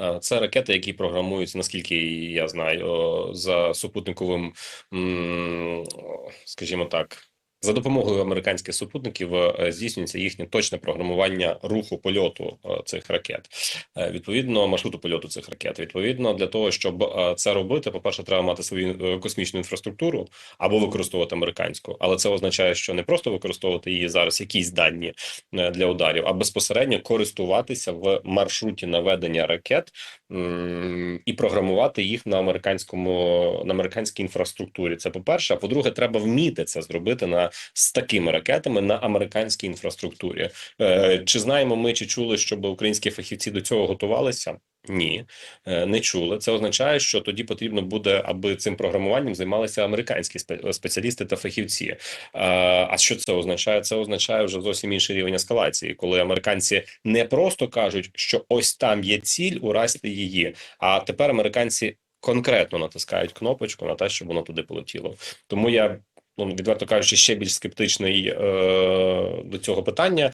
Е, Це ракети, які програмуються, наскільки я знаю, за супутниковим, скажімо так. За допомогою американських супутників е, здійснюється їхнє точне програмування руху польоту е, цих ракет, Е, відповідно маршруту польоту цих ракет. Відповідно, для того, щоб це робити, по перше, треба мати свою космічну інфраструктуру або використовувати американську, але це означає, що не просто використовувати її зараз, якісь дані для ударів, а безпосередньо користуватися в маршруті наведення ракет і програмувати їх на американському на американській інфраструктурі. Це по перше. А по-друге, треба вміти це зробити на з такими ракетами на американській інфраструктурі. Е, чи знаємо ми, чи чули, щоб українські фахівці до цього готувалися? Ні, е, не чули. Це означає, що тоді потрібно буде, аби цим програмуванням займалися американські спеціалісти та фахівці. Е, А що це означає? Це означає вже зовсім інший рівень ескалації, коли американці не просто кажуть, що ось там є ціль, уразьте її. А тепер американці конкретно натискають кнопочку на те, щоб воно туди полетіло. Тому я. Ну, відверто кажучи, ще більш скептичний е, до цього питання.